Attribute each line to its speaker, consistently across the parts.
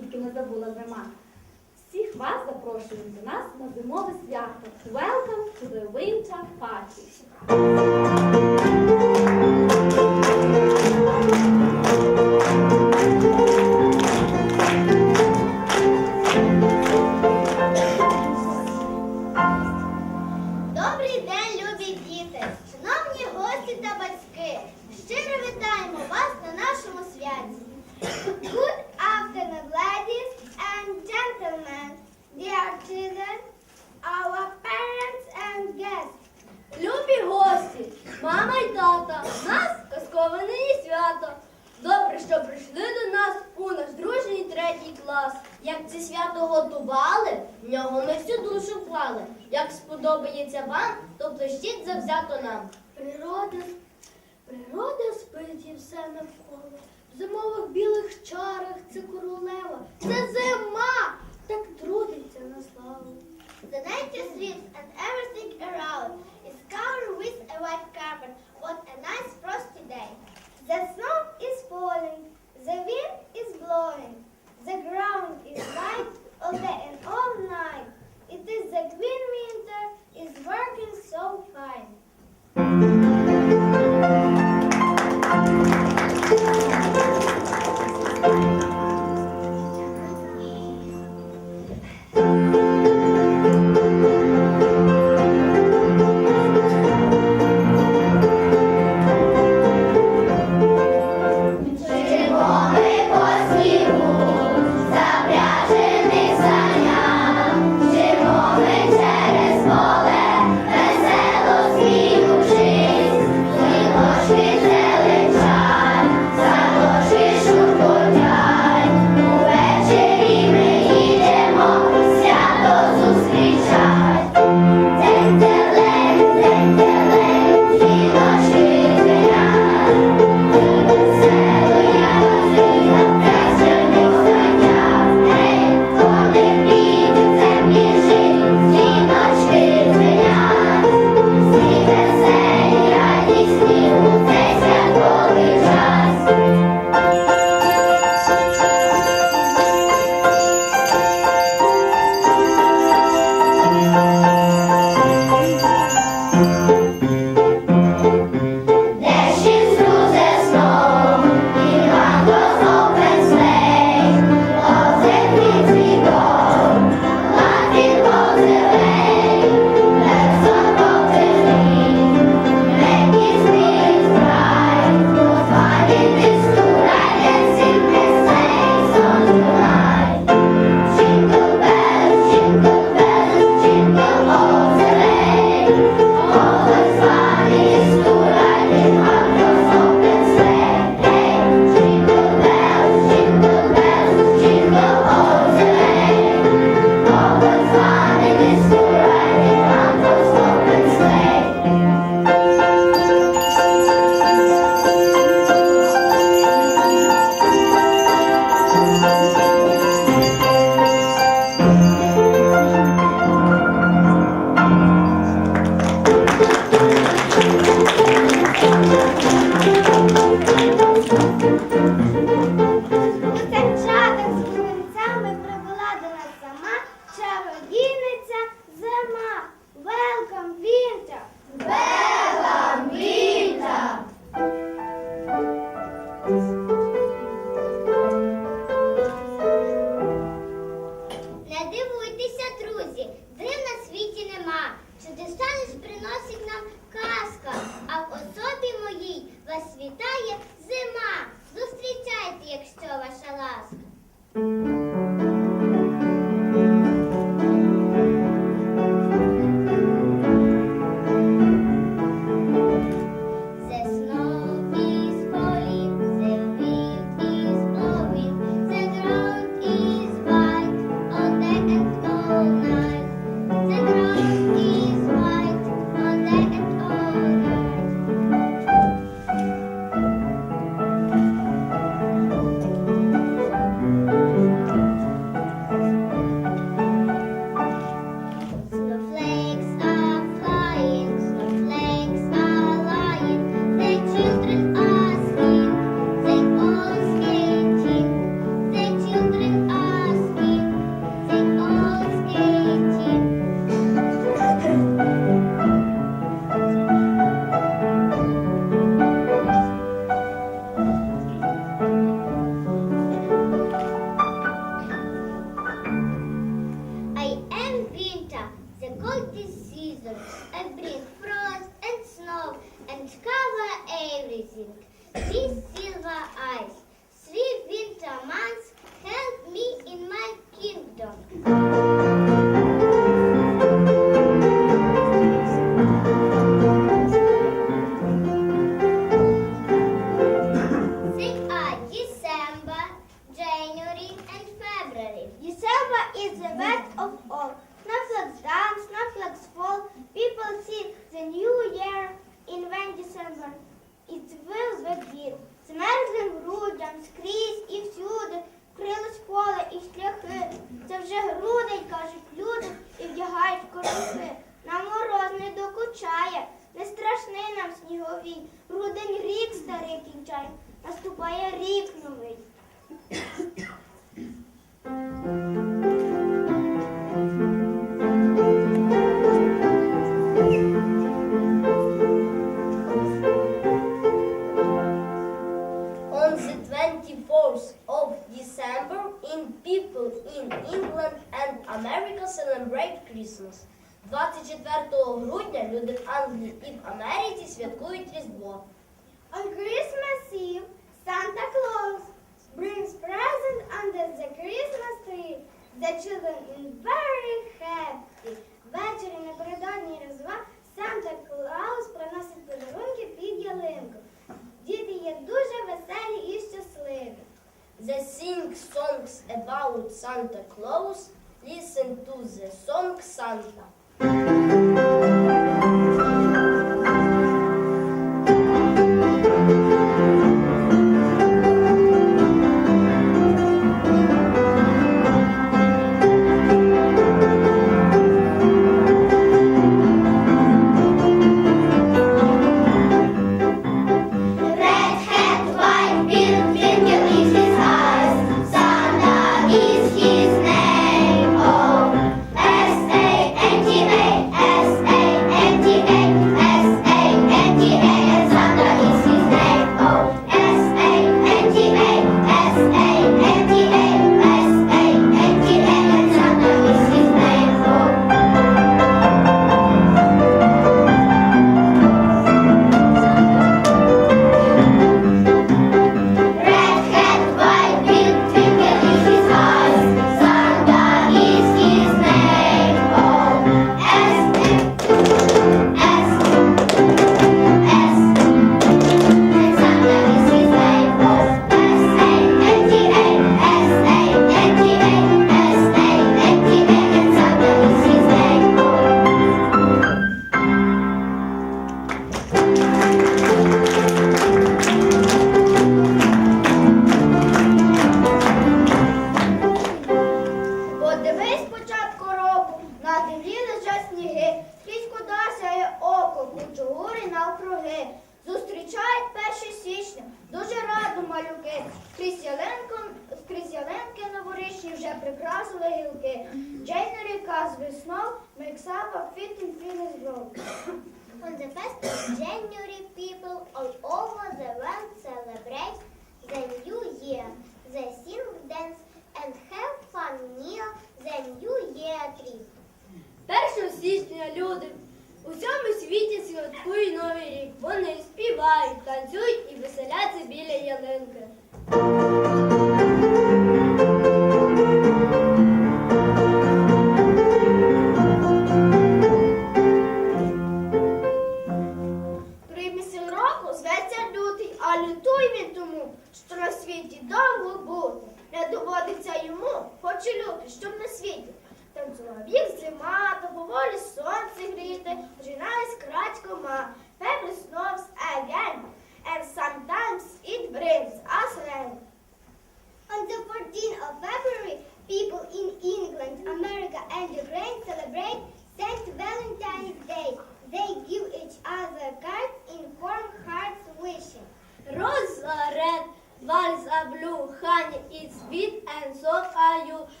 Speaker 1: дітки, не забула зима. Всіх вас запрошуємо до нас на зимове свято. Welcome to the winter party!
Speaker 2: Children, our parents and guests.
Speaker 3: Любі гості, мама й тата, нас казкове свято. Добре, що прийшли до нас у наш дружній третій клас. Як це свято готували, в нього ми всю душу вклали. Як сподобається вам, то плещіть завзято нам. Природа, природа спить і все навколо. В зимових білих чарах це королева. Це зима, так трудиться на славу.
Speaker 2: The nature sweeps and Лизинг. Ты сила айс. of December
Speaker 3: in people in England and America celebrate Christmas. 24 грудня люди в Англії і в Америці святкують Різдво.
Speaker 2: On Christmas Eve, Santa Claus brings presents under the Christmas tree. The children are very happy. Ввечері напередодні Різдва Санта Клаус приносить подарунки під ялинку. Діти є дуже веселі і щасливі.
Speaker 3: They sing songs about Santa Claus. Listen to the song Santa. прикрасила гілки. Джейна ріка з веснов, мексапа, фітін фінес грок.
Speaker 2: On the first of January, people all over the world celebrate the new year. They sing, dance and have fun near the new year tree.
Speaker 3: 1 січня люди у всьому світі святкують новий рік. Вони співають, танцюють і веселяться біля ялинки.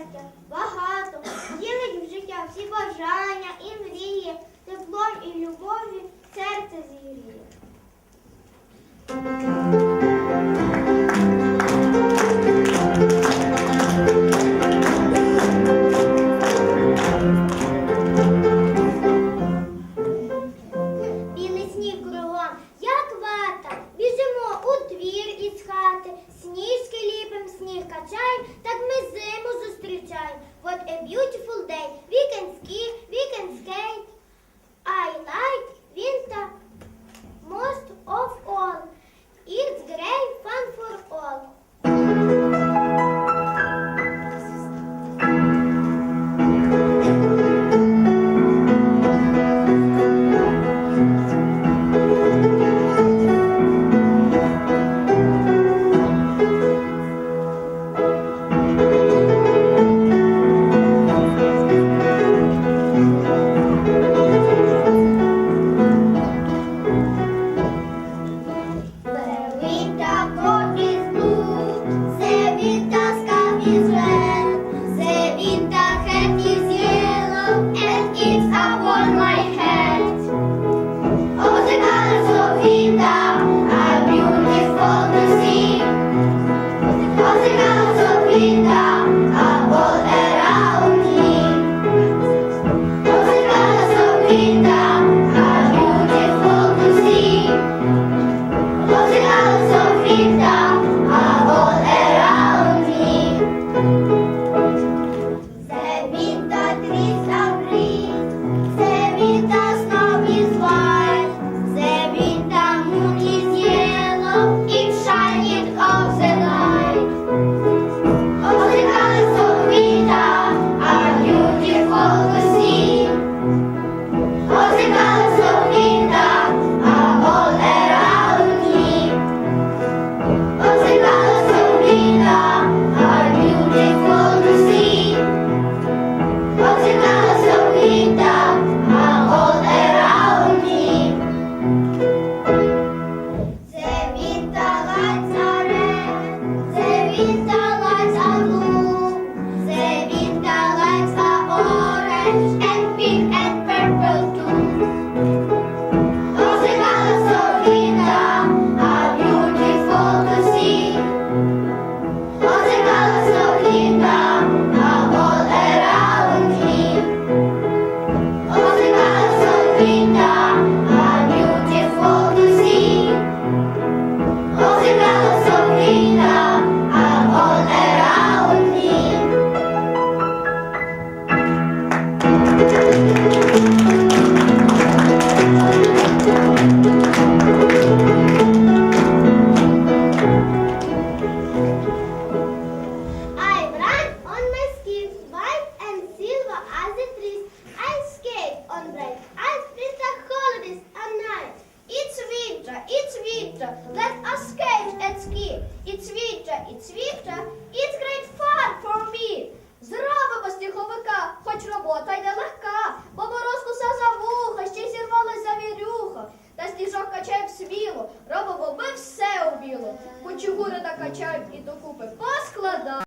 Speaker 2: щастя, багато, ділить в життя всі бажання і мрії, теплом і любові, серце зігріє. beautiful
Speaker 3: світа.